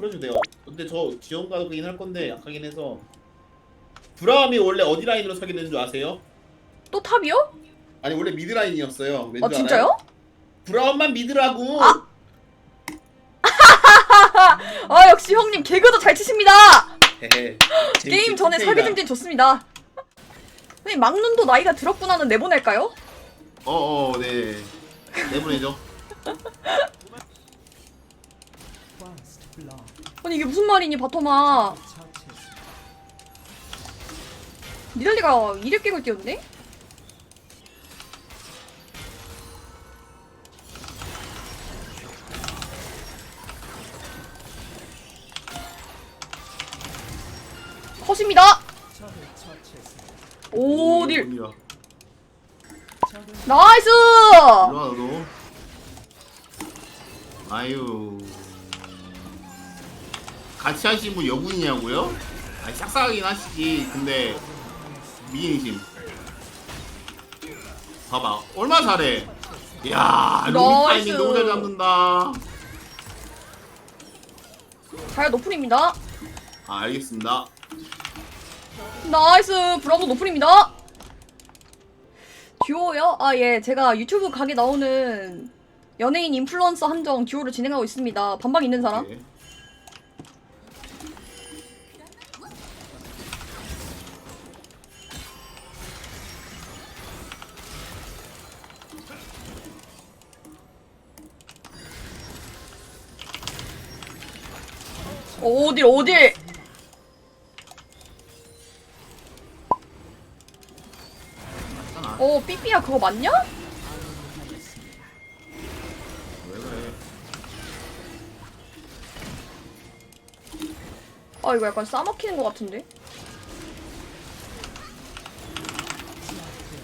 그래도 돼요. 근데 저 지원 가긴 할 건데 약하긴 해서 브라움이 원래 어디 라인으로 서게 되는 줄 아세요? 또 탑이요? 아니 원래 미드 라인이었어요. 왠지 아 진짜요? 알아요? 브라움만 미드라고. 아! 아 역시 형님 개그도 잘 치십니다. 헤헤. 게임 전에 설계 증진 좋습니다. 형님 막눈도 나이가 들었구나는 내보낼까요? 어 어 네. 내보내죠. 아니 이게 무슨 말이니 바토마 니달리가 이랩 깨을 띄웠네? 컷입니다 오딜 일로 나이스 와 너도. 아유. 같이 하신 분 여군이냐고요? 아니 싹싹하긴 하시지. 근데 미인이심. 봐봐 얼마나 잘해. 이야 로밍 나이스. 타이밍 너무 잘 잡는다. 잘 노플입니다 아, 알겠습니다. 나이스 브라보 노플입니다 듀오요? 아 예 제가 유튜브 각에 나오는 연예인 인플루언서 한정 듀오를 진행하고 있습니다 반박 있는 사람? 네. 어딜 어딜 맞잖아. 어 삐삐야 그거 맞냐? 왜 그래? 아 이거 약간 싸먹히는 것 같은데?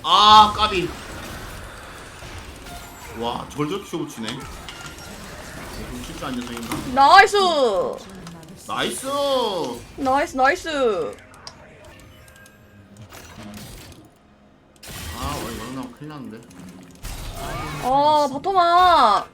아 까비. 와 절절 키워붙이네. 좀 쉽지 않은 녀석인가? 나이스 나이스. 나이스 나이스 아 원래 이런 나면 큰일 났는데. 아 바토마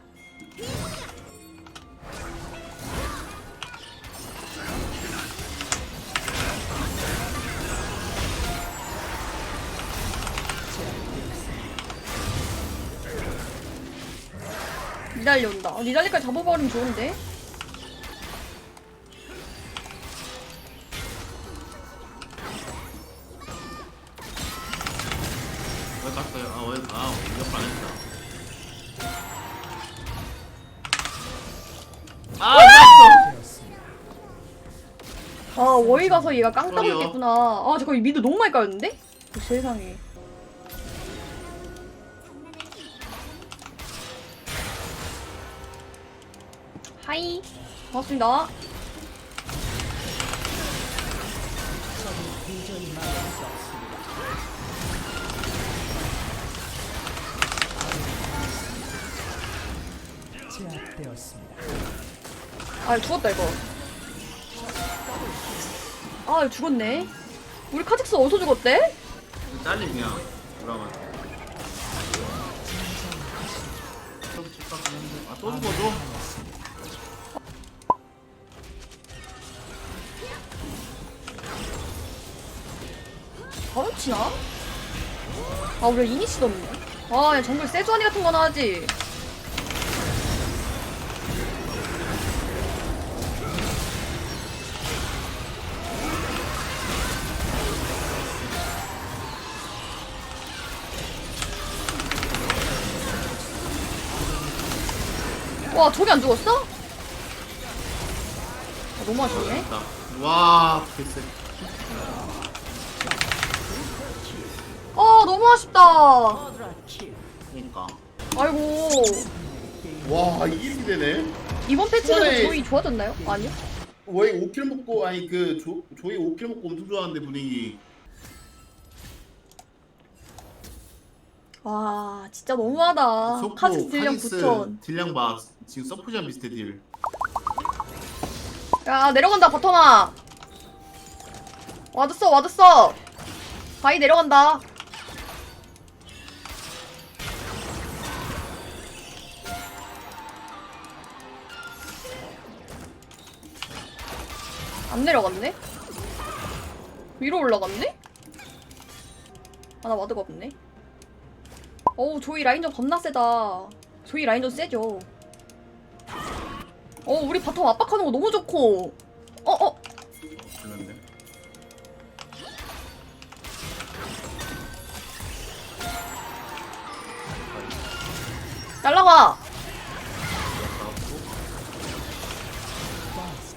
니달리 온다 어, 니달리까지 잡아버리면 좋은데 아 워이 가서 얘가 깡 따고 그러게요. 있겠구나 아 잠깐 이 미드 너무 많이 까였는데? 어, 세상에 하이 반갑습니다 제압되었습니다. 아 죽었다 이거 아 죽었네 우리 카직스 어디서 죽었대? 잘림 그냥 돌아가. 아또 죽어줘? 바로 치나? 아 우리 이니시도 없네 아 야, 정글 세주아니 같은 거나 하지 와 저기 안 죽었어? 아, 너무 아쉽네 됐다. 와 됐어. 아 너무 아쉽다 그러니까. 아이고 와 이게 되네. 이번 패치에서 이번에- 조이 좋아졌나요? 아니요? 왜 5킬 먹고 아니 그 조, 조이 5킬 먹고 엄청 좋아하는데 분위기. 와 진짜 너무하다 카즈 딜량 카직스 9천 딜량 봐. 지금 서프전 비슷해 딜. 야 내려간다 바텀아 와드써 와드써 바위 내려간다 안 내려갔네? 위로 올라갔네? 아, 나 와드가 없네. 어우, 조이 라인전 겁나 세다. 조이 라인전 세죠. 어, 우리 바텀 압박하는 거 너무 좋고. 어, 어. 그런데. 날라가!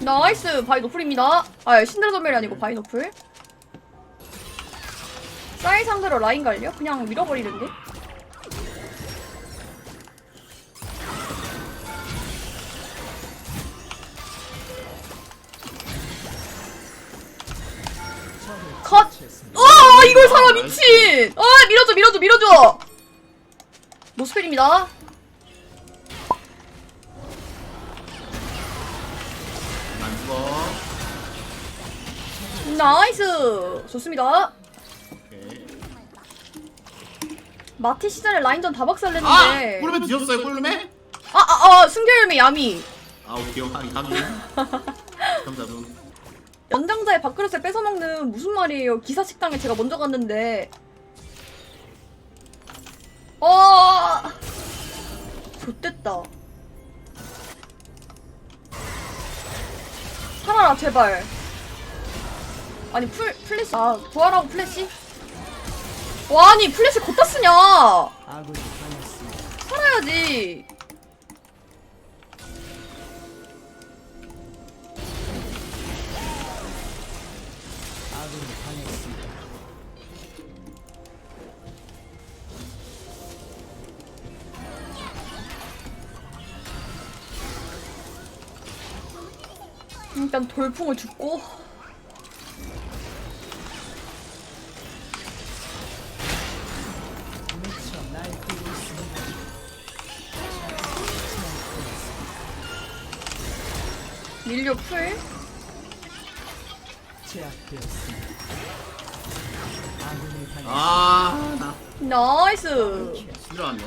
나이스! 바이 노플입니다. 아, 신드라 전멸이 아니고 바이 노플. 쌀 상대로 라인 갈려? 그냥 밀어버리는데? 살아, 미친! 아, 밀어줘, 밀어줘, 밀어줘! 노스펠입니다. 안 죽어. 나이스! 좋습니다. 오케이. 마티 시절에 라인전 다 아! 박살냈는데. 꿀름에 뒤졌어요 꿀름에? 아, 아, 아, 승결열매 야미. 아 오케이 한 감이. 감사합니다. 연장자의 밥그릇을 뺏어먹는 무슨 말이에요. 기사 식당에 제가 먼저 갔는데. 어! 좋됐다. 살아라, 제발. 아니, 풀, 플래시. 아, 부활하고 플래시? 와, 아니, 플래시 걷다 쓰냐! 살아야지. 일단 돌풍을 줍고. 밀려 풀. 아, 나이스. 들어왔네.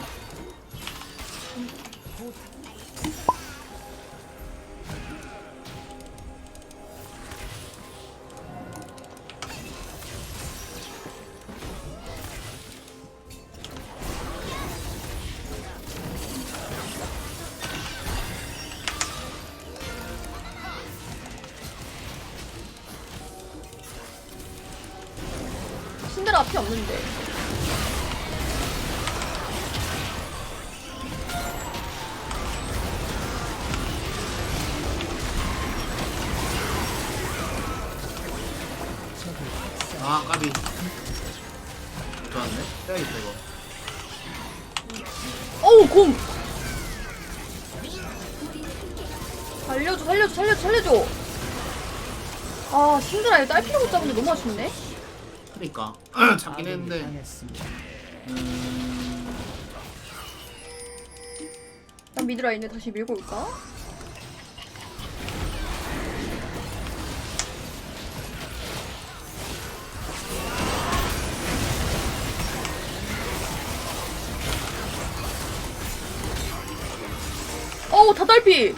신데라 앞이 없는데. 아 까비. 좋았네. 해야겠다 이거. 어우 곰. 살려줘 살려줘 살려줘 살려줘. 아 신데라 이거 딸피를 못 잡은데 너무 아쉽네. 그러니까 잡긴 아군이 했는데. 음... 난 미드라 있네 다시 밀고 올까? 어우 다 딸피.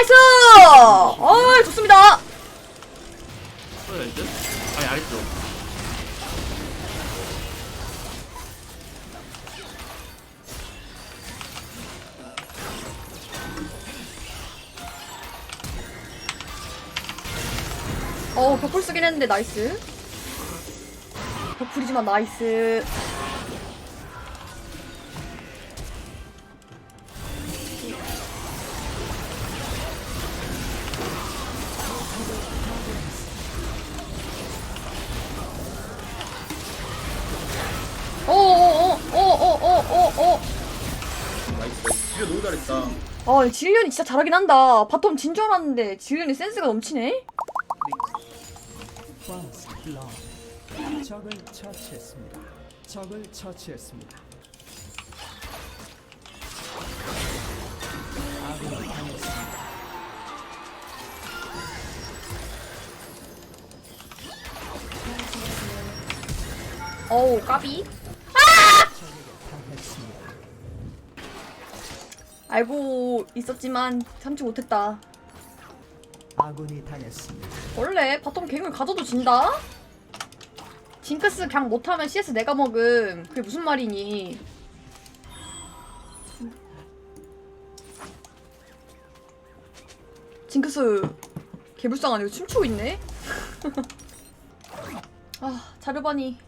나이스! 아 좋습니다. 듯? 아니 아래쪽. 어 벽풀 쓰긴 했는데 나이스. 벽풀이지만 나이스. 아 진련이 진짜 잘하긴 한다. 바텀 진 줄 알았는데 진련이 센스가 넘치네? 적을 처치했습니다. 적을 처치했습니다. 어우 까비. 알고 있었지만 참지 못했다 아군이 당했습니다. 원래 바텀 갱을 가져도 진다? 징크스 그냥 못하면 CS 내가 먹음 그게 무슨 말이니 징크스 개불쌍하네 이거 춤추고 있네 아 자르바니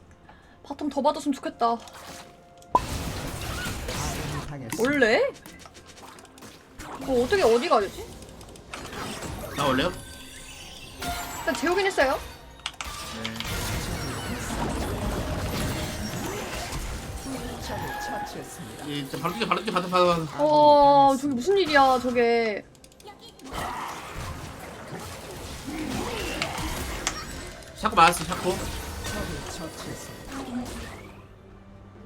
바텀 더 받았으면 좋겠다. 원래? 뭐 어떻게 어디 가야 되지? 나 원래요? 일단 재우긴 했어요 네. 예, 저 바로 뛰게 바로 뛰게 바로 바로 바로. 어 저게 무슨 일이야 저게 샤코 맞았어 샤코. 처치했습니다.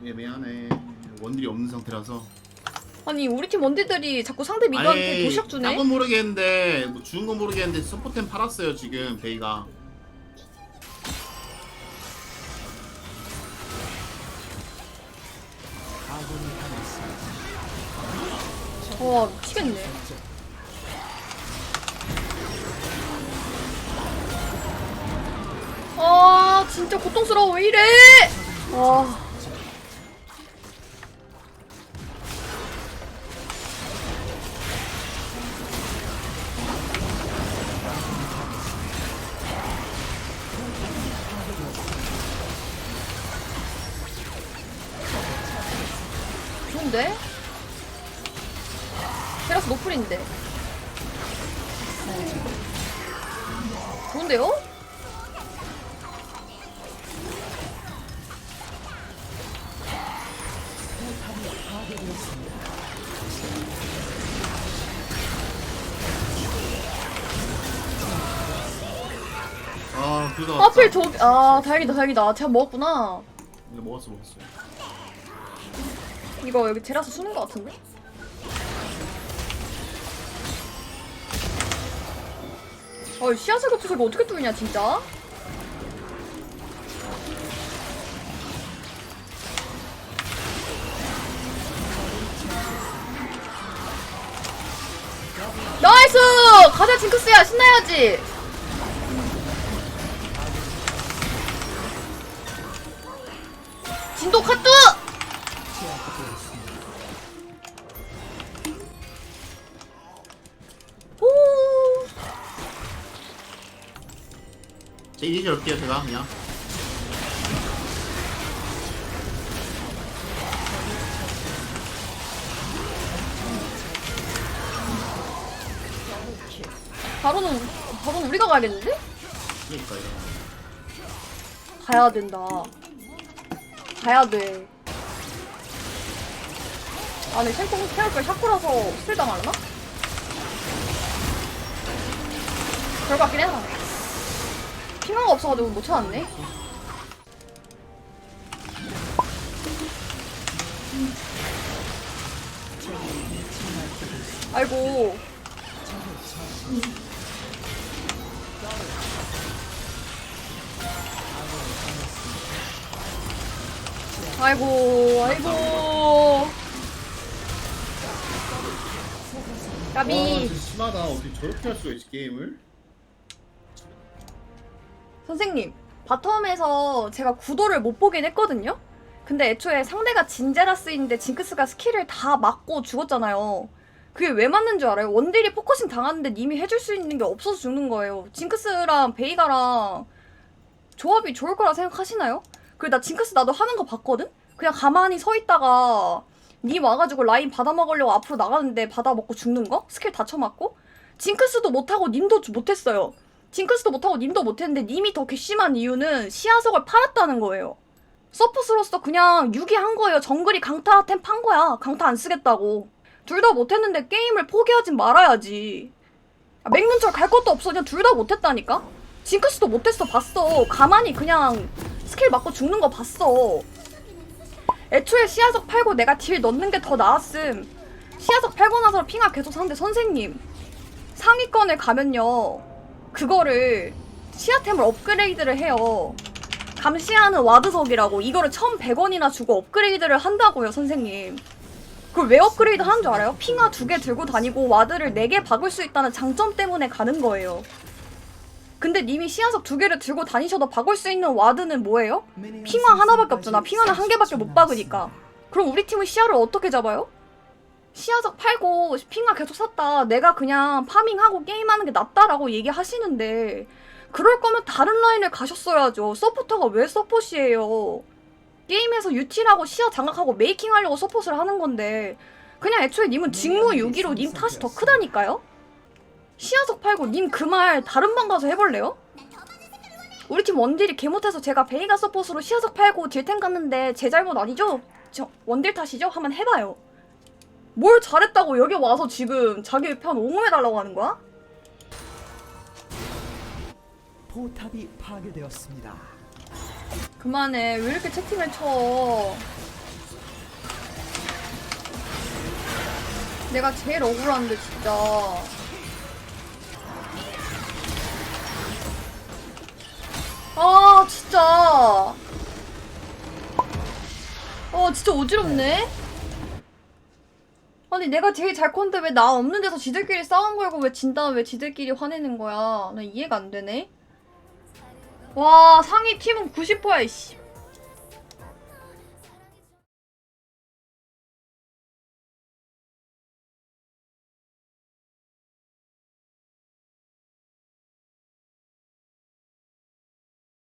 애매하네. 원딜이 없는 상태라서. 아니 우리 팀 원딜들이 자꾸 상대 미드한테 도시락 주네? 딴건 모르겠는데 뭐 주는 건 모르겠는데 서포템 팔았어요 지금 베이가. 와 미치겠네. 아 진짜 고통스러워. 왜 이래? 와 아 그거. 하필 저기 아 다행이다 다행이다 제가 먹었구나 이거 먹었어 먹었어. 이거 여기 테라스 수는 것 같은데? 어 씨앗을 겹쳐서 이거 어떻게 뚫냐 진짜? 나이스! 가자 징크스야 신나야지 제 이제 올게요 제가 그냥. 바로는 바로는 우리가 가야겠는데? 그러니까 이거. 가야 된다. 가야 돼. 아, 내 캠프 캐릭터 샤코라서 스틸 당하나? 것 같긴 해. 핑 화가 없어가지고 못 찾았네. 아이고. 아이고, 아이고. 와 까비. 진짜 심하다 어떻게 저렇게 할 수가 있지 게임을? 선생님, 바텀에서 제가 구도를 못 보긴 했거든요? 근데 애초에 상대가 진제라스인데 징크스가 스킬을 다 맞고 죽었잖아요. 그게 왜 맞는 줄 알아요? 원딜이 포커싱 당하는데 님이 해줄 수 있는 게 없어서 죽는 거예요. 징크스랑 베이가랑 조합이 좋을 거라 생각하시나요? 그래 나 징크스 나도 하는 거 봤거든? 그냥 가만히 서 있다가 님 와가지고 라인 받아먹으려고 앞으로 나가는데 받아먹고 죽는 거? 스킬 다 쳐맞고? 징크스도 못하고 님도 못했어요. 징크스도 못하고 님도 못했는데 님이 더 괘씸한 이유는 시야석을 팔았다는 거예요. 서포스로서 그냥 유기한 거예요. 정글이 강타 템 판 거야. 강타 안 쓰겠다고. 둘 다 못했는데 게임을 포기하진 말아야지. 아, 맹문철 갈 것도 없어. 그냥 둘 다 못했다니까? 징크스도 못했어. 봤어. 가만히 그냥 스킬 맞고 죽는 거 봤어. 애초에 시야석 팔고 내가 딜 넣는 게 더 나았음. 시야석 팔고 나서 핑아 계속 사는데 선생님. 상위권을 가면요. 그거를 시야템을 업그레이드를 해요. 감시하는 와드석이라고 이거를 1100원이나 주고 업그레이드를 한다고요 선생님 그걸 왜 업그레이드 하는 줄 알아요? 핑화 두개 들고 다니고 와드를 네 개 박을 수 있다는 장점 때문에 가는 거예요 근데 님이 시야석 두 개를 들고 다니셔도 박을 수 있는 와드는 뭐예요? 핑화 하나밖에 없잖아 핑화는 한 개밖에 못 박으니까 그럼 우리 팀은 시야를 어떻게 잡아요? 시야석 팔고 핑화 계속 샀다 내가 그냥 파밍하고 게임하는 게 낫다라고 얘기하시는데 그럴 거면 다른 라인을 가셨어야죠. 서포터가 왜 서폿이에요? 게임에서 유틸하고 시야 장악하고 메이킹 하려고 서폿을 하는 건데 그냥 애초에 님은 직무 6기로 님 탓이 더 크다니까요? 시야석 팔고 님 그 말 다른 방 가서 해볼래요? 우리 팀 원딜이 개 못해서 제가 베이가 서폿으로 시야석 팔고 딜템 갔는데 제 잘못 아니죠? 저 원딜 탓이죠? 한번 해봐요. 뭘 잘했다고 여기 와서 지금 자기 편 옹호해달라고 하는 거야? 포탑이 파괴되었습니다. 그만해. 왜 이렇게 채팅을 쳐? 내가 제일 억울한데 진짜. 아 진짜. 아 진짜 어지럽네. 아니 내가 제일 잘 컸는데 왜 나 없는 데서 지들끼리 싸움 걸고 왜 진다 왜 지들끼리 화내는 거야? 나 이해가 안 되네. 와 상위 팀은 90%야 이씨